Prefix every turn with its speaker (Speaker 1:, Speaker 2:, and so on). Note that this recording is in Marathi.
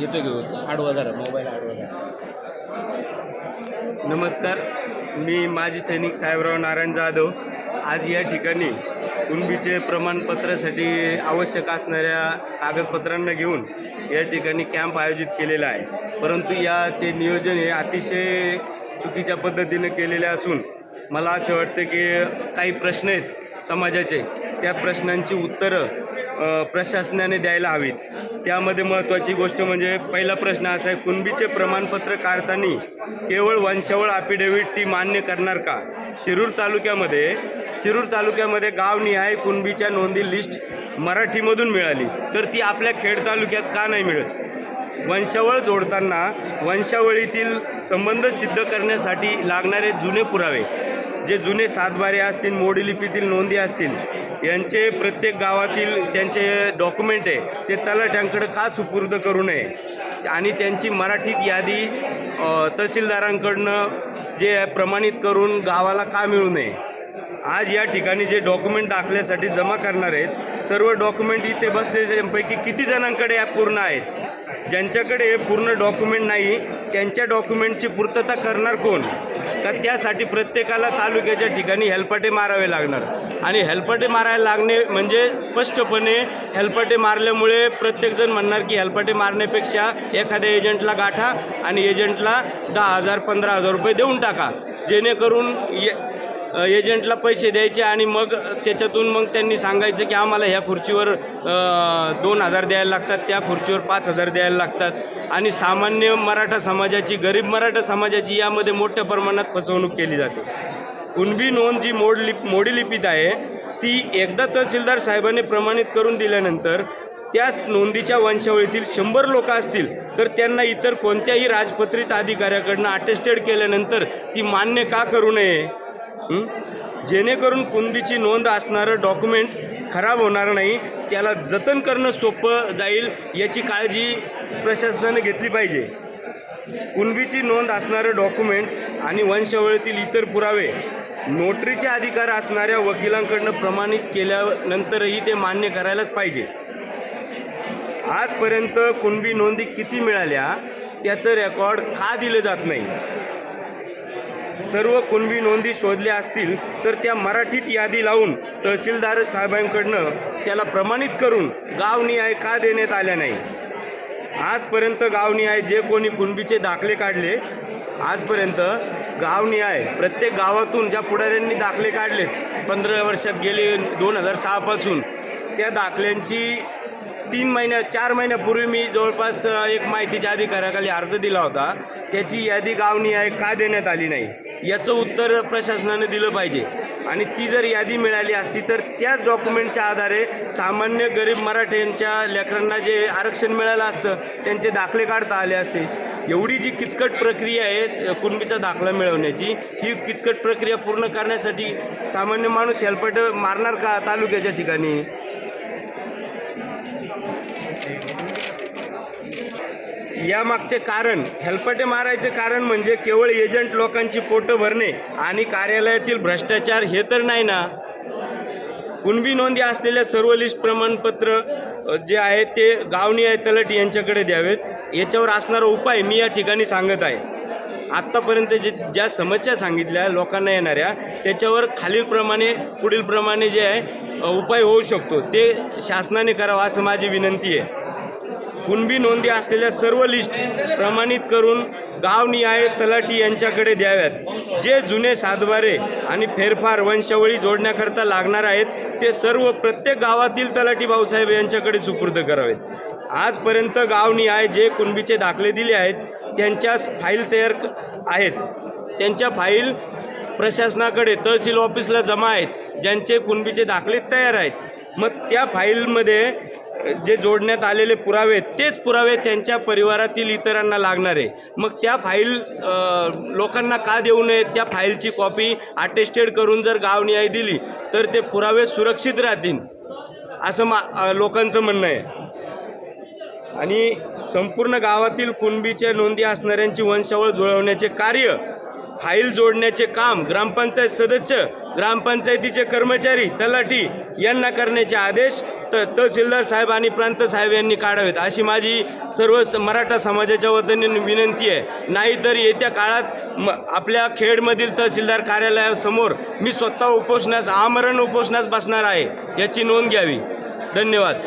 Speaker 1: येतो की व्यवस्थित? आडवा धरा मोबाईल आडवा धरा
Speaker 2: नमस्कार मी माजी सैनिक साहेबराव नारायण जाधव. आज या ठिकाणी कुणबीचे प्रमाणपत्रासाठी आवश्यक असणाऱ्या कागदपत्रांना घेऊन या ठिकाणी कॅम्प आयोजित केलेला आहे. परंतु याचे नियोजन हे अतिशय चुकीच्या पद्धतीने केलेले असून मला असे वाटते की काही प्रश्न आहेत समाजाचे त्या प्रश्नांची उत्तरं प्रशासनाने द्यायला हवीत. त्यामध्ये महत्त्वाची गोष्ट म्हणजे पहिला प्रश्न असा आहे कुणबीचे प्रमाणपत्र काढताना केवळ वंशावळ ॲफिडेव्हिट ती मान्य करणार का? शिरूर तालुक्यामध्ये शिरूर तालुक्यामध्ये गावनिहाय कुणबीच्या नोंदी लिस्ट मराठीमधून मिळाली. तर ती आपल्या खेड तालुक्यात का नाही मिळत? वंशावळ जोडताना वंशावळीतील संबंध सिद्ध करण्यासाठी लागणारे जुने पुरावे जे जुने सातबारे असतील मोडी लिपीतील नोंदी असतील यांचे प्रत्येक गावातील त्यांचे डॉक्युमेंट आहे ते तलाठ्यांकडे का सुपूर्द करू नये? आणि त्यांची मराठीत यादी तहसीलदारांकडनं जे प्रमाणित करून गावाला का मिळू नये? आज या ठिकाणी जे डॉक्युमेंट दाखल्यासाठी जमा करणार आहेत सर्व डॉक्युमेंट इथे बसलेल्यांपैकी किती जणांकडे या पूर्ण आहेत? ज्यांच्याकडे पूर्ण डॉक्युमेंट नाही त्यांच्या डॉक्युमेंटची पूर्तता करणार कोण? तर त्यासाठी प्रत्येकाला तालुक्याच्या ठिकाणी हेलपाटे मारावे लागणार. आणि हेलपाटे मारायला लागणे म्हणजे स्पष्टपणे हेलपाटे मारल्यामुळे प्रत्येकजण म्हणणार की हेलपाटे मारण्यापेक्षा एखाद्या एजंटला गाठा आणि एजंटला दहा हजार पंधरा हजार रुपये देऊन टाका. जेणेकरून ये एजंटला पैसे द्यायचे आणि मग त्याच्यातून मग त्यांनी सांगायचं की आम्हाला ह्या खुर्चीवर दोन हजार द्यायला लागतात त्या खुर्चीवर पाच हजार द्यायला लागतात. आणि सामान्य मराठा समाजाची गरीब मराठा समाजाची यामध्ये मोठ्या प्रमाणात फसवणूक केली जाते. कुणबी नोंद जी मोड लिप मोडी लिपीत आहे ती एकदा तहसीलदार साहेबांनी प्रमाणित करून दिल्यानंतर त्याच नोंदीच्या वंशावळीतील शंभर लोक असतील तर त्यांना इतर कोणत्याही राजपत्रित अधिकाऱ्याकडनं अटेस्टेड केल्यानंतर ती मान्य का करू नये? जेणेकरून कुणबीची नोंद असणारं डॉक्युमेंट खराब होणार नाही त्याला जतन करणं सोपं जाईल याची काळजी प्रशासनाने घेतली पाहिजे. कुणबीची नोंद असणारं डॉक्युमेंट आणि वंशावळीतील इतर पुरावे नोटरीचे अधिकार असणाऱ्या वकिलांकडनं प्रमाणित केल्यानंतरही ते मान्य करायलाच पाहिजे. आजपर्यंत कुणबी नोंदी किती मिळाल्या त्याचं रेकॉर्ड का दिलं जात नाही? सर्व कुणबी नोंदी शोधल्या असतील तर त्या मराठीत यादी लावून तहसीलदार साहेबांकडनं त्याला प्रमाणित करून गावनिहाय का देण्यात आल्या नाही? आजपर्यंत गावनिहाय जे कोणी कुणबीचे दाखले काढले आजपर्यंत गावनिहाय प्रत्येक गावातून ज्या पुढाऱ्यांनी दाखले काढलेत पंधरा वर्षात गेले दोन हजार सहापासून त्या दाखल्यांची तीन महिन्या चार महिन्यापूर्वी मी जवळपास एक माहितीच्या अधिकाऱ्याखाली अर्ज दिला होता त्याची यादी गावनिहाय का देण्यात आली नाही? याचं उत्तर प्रशासनाने दिलं पाहिजे. आणि ती जर यादी मिळाली असती तर त्याच डॉक्युमेंटच्या आधारे सामान्य गरीब मराठ्यांच्या लेकरांना जे आरक्षण मिळालं असतं त्यांचे दाखले काढता आले असते. एवढी जी किचकट प्रक्रिया आहे कुणबीचा दाखला मिळवण्याची ही किचकट प्रक्रिया पूर्ण करण्यासाठी सामान्य माणूस हेल्पट मारणार का तालुक्याच्या ठिकाणी? यामागचे कारण हेल्पटे मारायचे कारण म्हणजे केवळ एजंट लोकांची पोटं भरणे आणि कार्यालयातील भ्रष्टाचार हे तर नाही ना? कुणबी नोंदी असलेल्या सर्व लिस्ट प्रमाणपत्र जे आहे ते गावणी आहे तलट यांच्याकडे द्यावेत. याच्यावर असणारा उपाय मी या ठिकाणी सांगत आहे. आत्तापर्यंत जे ज्या समस्या सांगितल्या लोकांना येणाऱ्या त्याच्यावर खालीलप्रमाणे पुढीलप्रमाणे जे आहे उपाय होऊ शकतो. ते शासनाने करावा असं माझी विनंती आहे. कुणबी नोंदी असलेल्या सर्व लिस्ट प्रमाणित करून गावनिहाय तलाठी यांच्याकडे द्याव्यात. जे जुने सातबारे आणि फेरफार वंशावळी जोडण्याकरता लागणार आहेत ते सर्व प्रत्येक गावातील तलाठी भाऊसाहेब यांच्याकडे सुपूर्द करावेत. आजपर्यंत गावनिहाय जे कुणबीचे दाखले दिले आहेत त्यांच्या फाईल तयार आहेत. त्यांच्या फाईल प्रशासनाकडे तहसील ऑफिसला जमा आहेत ज्यांचे कुणबीचे दाखले तयार आहेत. मग त्या फाईलमध्ये जे जोडण्यात आलेले पुरावे तेच पुरावे त्यांच्या परिवारातील इतरांना लागणार आहे. मग त्या फाईल लोकांना का देऊ नये त्या फाईलची कॉपी अटेस्टेड करून जर गावनिहाय दिली तर ते पुरावे सुरक्षित राहतील असं मा लोकांचं म्हणणं आहे. आणि संपूर्ण गावातील कुणबीच्या नोंदी असणाऱ्यांची वंशावळ जुळवण्याचे कार्य फाईल जोडण्याचे काम ग्रामपंचायत सदस्य ग्रामपंचायतीचे कर्मचारी तलाठी यांना करण्याचे आदेश त तहसीलदार साहेब आणि प्रांत साहेब यांनी काढावेत. अशी माझी सर्व स- मराठा समाजाच्या वतीने विनंती आहे. नाहीतर येत्या काळात म आपल्या खेडमधील तहसीलदार कार्यालयासमोर मी स्वतः उपोषणास आमरण उपोषणास बसणार आहे याची नोंद घ्यावी. धन्यवाद.